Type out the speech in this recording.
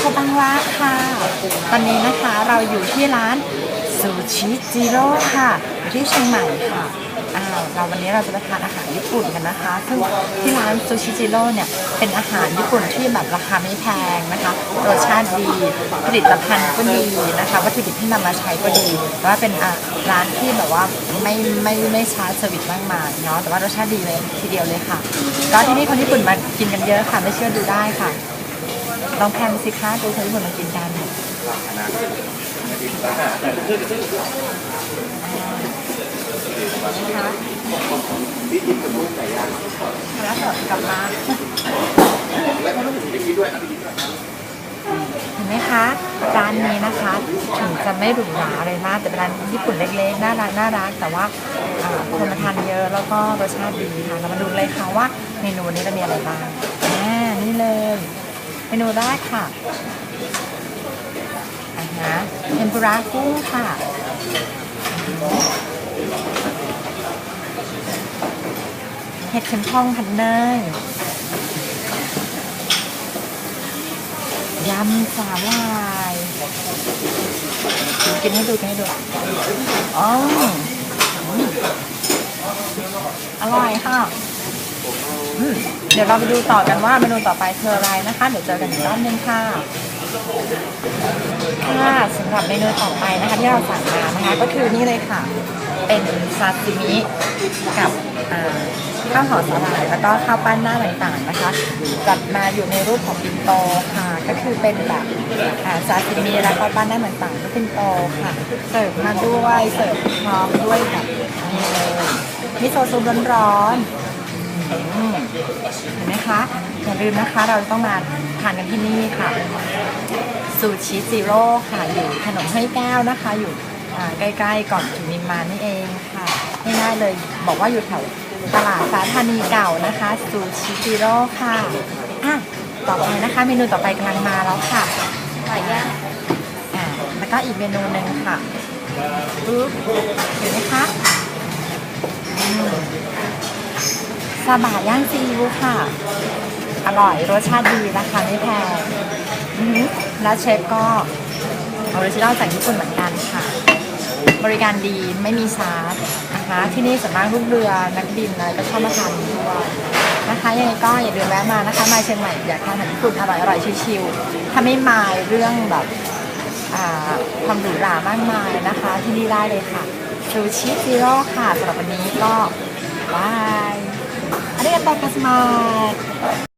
โคบังวะค่ะ ตอนนี้นะคะเราอยู่ที่ร้านซูชิจิโร่ค่ะอยู่ที่เชียงใหม่ค่ะอ่าวเราวันนี้เราจะไปทานอาหารญี่ปุ่นกันนะคะซึ่งที่ร้านซูชิจิโร่เนี่ยเป็นอาหารญี่ปุ่นที่แบบราคาไม่แพงนะคะรสชาติดี ผลิตภัณฑ์ก็ดีนะคะ วัตถุดิบที่นำมาใช้ก็ดีแต่ว่าเป็นร้านที่แบบว่าไม่ไม่ไม่ชาร์จเซอร์วิสมากมายเนาะแต่ว่ารสชาติดีเลยทีเดียวเลยค่ะก็ที่นี่คนญี่ปุ่นมากินกันเยอะค่ะไม่เชื่อดูได้ค่ะ ลองแพนสิคะดูคนญี่ปุ่นมากินกันนะคะแล้วสดกลับมาเห็นไหมคะร้านนี้นะคะถึงจะไม่หรูหราอะไรมากแต่เป็นร้านญี่ปุ่นเล็กๆน่ารักน่ารักแต่ว่าอ่าคนมาทานเยอะแล้วก็รสชาติดีค่ะเรามาดูเลยค่ะว่าเมนูนนี้จะมีอะไรบ้างอ่านี่เลย เมนูแรกค่ะอาฮะเทมปุระกุ้งค่ะ เห็ดเข็มทองผัดเนยยำสาหร่ายกินให้ดูกินให้ดูอ๋ออืมอร่อยค่ะอืม เดี๋ยวเราไปดูต่อกันว่าเมนูต่อไปคืออะไรนะคะ เดี๋ยวเจอกันอีกรอบนึงค่ะค่ะสำหรับเมนูต่อไปนะคะที่เราสั่งมานะคะก็คือนี่เลยค่ะ เป็นซาซิมิกับข้าวห่อสาหร่ายแล้วก็ข้าวปั้นหน้าต่างๆนะคะ จัดมาอยู่ในรูปของปินโตค่ะ ก็คือเป็นแบบซาซิมิและข้าวปั้นหน้าต่างๆก็ปินโตค่ะ เสิร์ฟมาด้วยเสิร์ฟพร้อมด้วยแบบนี่เลยมิโซะซุปร้อนๆ เห็นไหมคะอย่าลืมนะคะเราต้องมาทานกันที่นี่ค่ะซูชิซีโร่ค่ะอยู่ถนนห้วยแก้วนะคะ อยู่ใกล้ๆก่อนถึงนิมมานนี่เองค่ะง่ายๆเลย บอกว่าอยู่แถวตลาดสาธานีเก่านะคะซูชิซีโร่ค่ะอะต่อไปนะคะ เมนูต่อไปกำลังมาแล้วค่ะไก่ย่างอ่าแล้วก็อีกเมนูหนึ่งค่ะปึ๊บเห็นไหมคะอืมาบะย่างซีอิ๊วค่ะ อร่อยรสชาติดีราคาไม่แพงแล้วเชฟก็ออริจินอลจากญี่ปุ่นเหมือนกันค่ะ บริการดีไม่มีชาร์จนะคะที่นี่ส่วนมากลูกเรือนักบินอะไรก็ชอบมาทานด้วยนะคะยังไงก็อย่าลืมแวะมานะคะมาเชียงใหม่อยากทานอาหารญี่ปุ่นอร่อยอร่อยชิวๆถ้าไม่มายเรื่องแบบความหรูหรามากมายนะคะ ที่นี่ได้เลยค่ะซูชิซีโร่ค่ะสำหรับวันนี้ก็บาย ありがとうございます。